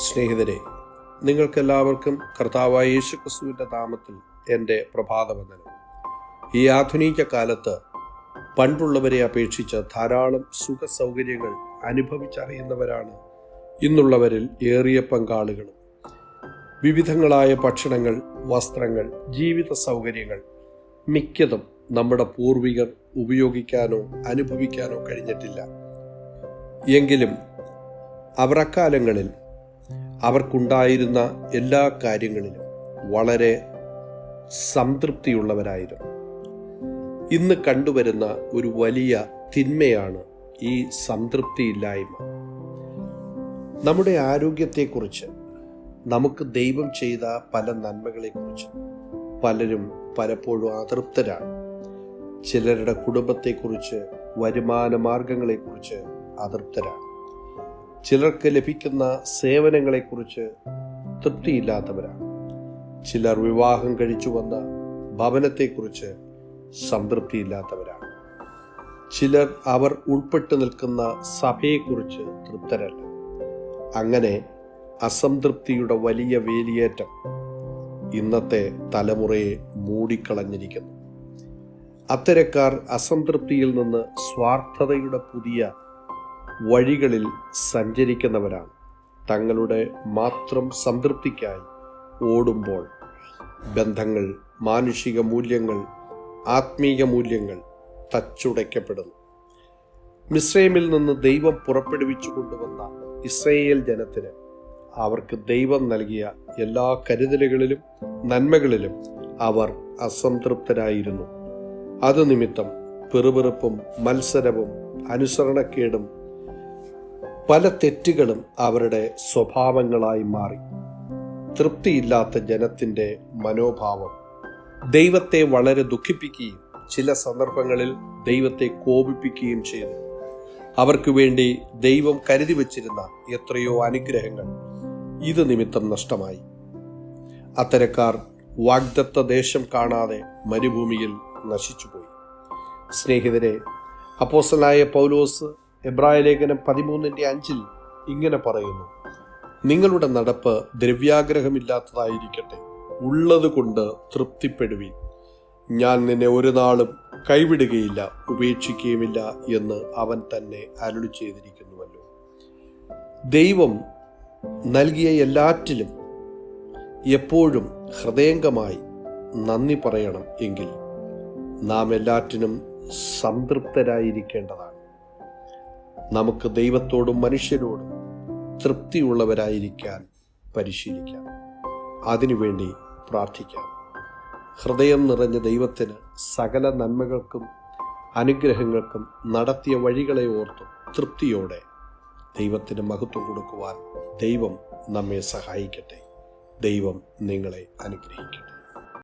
സ്നേഹിതരെ നിങ്ങൾക്കെല്ലാവർക്കും കർത്താവായ യേശു ക്രിസ്തുവിന്റെ നാമത്തിൽ എന്റെ പ്രഭാതവന്ദനം. ഈ ആധുനിക കാലത്ത് പണ്ടുള്ളവരെ അപേക്ഷിച്ച് ധാരാളം സുഖ സൗകര്യങ്ങൾ അനുഭവിച്ചറിയുന്നവരാണ് ഇന്നുള്ളവരിൽ ഏറിയ പങ്കാളികളും. വിവിധങ്ങളായ ഭക്ഷണങ്ങൾ വസ്ത്രങ്ങൾ ജീവിത സൗകര്യങ്ങൾ മിക്കതും നമ്മുടെ പൂർവികർ ഉപയോഗിക്കാനോ അനുഭവിക്കാനോ കഴിഞ്ഞിട്ടില്ല. എങ്കിലും അവർ അക്കാലങ്ങളിൽ അവർക്കുണ്ടായിരുന്ന എല്ലാ കാര്യങ്ങളിലും വളരെ സംതൃപ്തിയുള്ളവരായിരുന്നു. ഇന്ന് കണ്ടുവരുന്ന ഒരു വലിയ തിന്മയാണ് ഈ സംതൃപ്തിയില്ലായ്മ. നമ്മുടെ ആരോഗ്യത്തെക്കുറിച്ച് നമുക്ക് ദൈവം ചെയ്ത പല നന്മകളെക്കുറിച്ച് പലരും പലപ്പോഴും അതൃപ്തരാണ്. ചിലരുടെ കുടുംബത്തെക്കുറിച്ച് വരുമാന മാർഗങ്ങളെക്കുറിച്ച് അതൃപ്തരാണ്. ചിലർക്ക് ലഭിക്കുന്ന സേവനങ്ങളെക്കുറിച്ച് തൃപ്തിയില്ലാത്തവരാണ്. ചിലർ വിവാഹം കഴിച്ചു വന്ന ഭവനത്തെക്കുറിച്ച് സംതൃപ്തിയില്ലാത്തവരാണ്. ചിലർ അവർ ഉൾപ്പെട്ടു നിൽക്കുന്ന സഭയെക്കുറിച്ച് തൃപ്തരല്ല. അങ്ങനെ അസംതൃപ്തിയുടെ വലിയ വേലിയേറ്റം ഇന്നത്തെ തലമുറയെ മൂടിക്കളഞ്ഞിരിക്കുന്നു. അത്തരക്കാർ അസംതൃപ്തിയിൽ നിന്ന് സ്വാർത്ഥതയുടെ പുതിയ വഴികളിൽ സഞ്ചരിക്കുന്നവരാണ്. തങ്ങളുടെ മാത്രം സംതൃപ്തിക്കായി ഓടുമ്പോൾ ബന്ധങ്ങൾ മാനുഷിക മൂല്യങ്ങൾ ആത്മീയ മൂല്യങ്ങൾ തച്ചുടയ്ക്കപ്പെടുന്നു. മിസ്രൈമിൽ നിന്ന് ദൈവം പുറപ്പെടുവിച്ചു കൊണ്ടുവന്ന ഇസ്രയേൽ ജനത്തിന് അവർക്ക് ദൈവം നൽകിയ എല്ലാ കരുതലുകളിലും നന്മകളിലും അവർ അസംതൃപ്തരായിരുന്നു. അത് നിമിത്തം പെറുപെറുപ്പും മത്സരവും അനുസരണക്കേടും പല തെറ്റുകളും അവരുടെ സ്വഭാവങ്ങളായി മാറി. തൃപ്തിയില്ലാത്ത ജനത്തിന്റെ മനോഭാവം ദൈവത്തെ വളരെ ദുഃഖിപ്പിക്കുകയും ചില സന്ദർഭങ്ങളിൽ ദൈവത്തെ കോപിപ്പിക്കുകയും ചെയ്തു. അവർക്ക് വേണ്ടി ദൈവം കരുതി വച്ചിരുന്ന എത്രയോ അനുഗ്രഹങ്ങൾ ഇത് നിമിത്തം നഷ്ടമായി. അത്തരക്കാർ വാഗ്ദത്ത ദേശം കാണാതെ മരുഭൂമിയിൽ നശിച്ചുപോയി. സ്നേഹിതരെ അപ്പോസലായ പൗലോസ് എബ്രായ ലേഖനം പതിമൂന്നിന്റെ അഞ്ചിൽ ഇങ്ങനെ പറയുന്നു. നിങ്ങളുടെ നടപ്പ് ദ്രവ്യാഗ്രഹമില്ലാത്തതായിരിക്കട്ടെ. ഉള്ളത് കൊണ്ട് തൃപ്തിപ്പെടുവീൻ. ഞാൻ നിന്നെ ഒരു നാളും കൈവിടുകയില്ല ഉപേക്ഷിക്കുകയുമില്ല എന്ന് അവൻ തന്നെ അരുളി ചെയ്തിരിക്കുന്നുവല്ലോ. ദൈവം നൽകിയ എല്ലാറ്റിലും എപ്പോഴും ഹൃദയംഗമായി നന്ദി പറയണം എങ്കിൽ നാം എല്ലാറ്റിനും സംതൃപ്തരായിരിക്കേണ്ടതാണ്. നമുക്ക് ദൈവത്തോടും മനുഷ്യരോടും തൃപ്തിയുള്ളവരായിരിക്കാൻ പരിശീലിക്കാം. അതിനുവേണ്ടി പ്രാർത്ഥിക്കാം. ഹൃദയം നിറഞ്ഞ ദൈവത്തിന് സകല നന്മകൾക്കും അനുഗ്രഹങ്ങൾക്കും നടത്തിയ വഴികളെ ഓർത്തും തൃപ്തിയോടെ ദൈവത്തിന് മഹത്വം കൊടുക്കുവാൻ ദൈവം നമ്മെ സഹായിക്കട്ടെ. ദൈവം നിങ്ങളെ അനുഗ്രഹിക്കട്ടെ.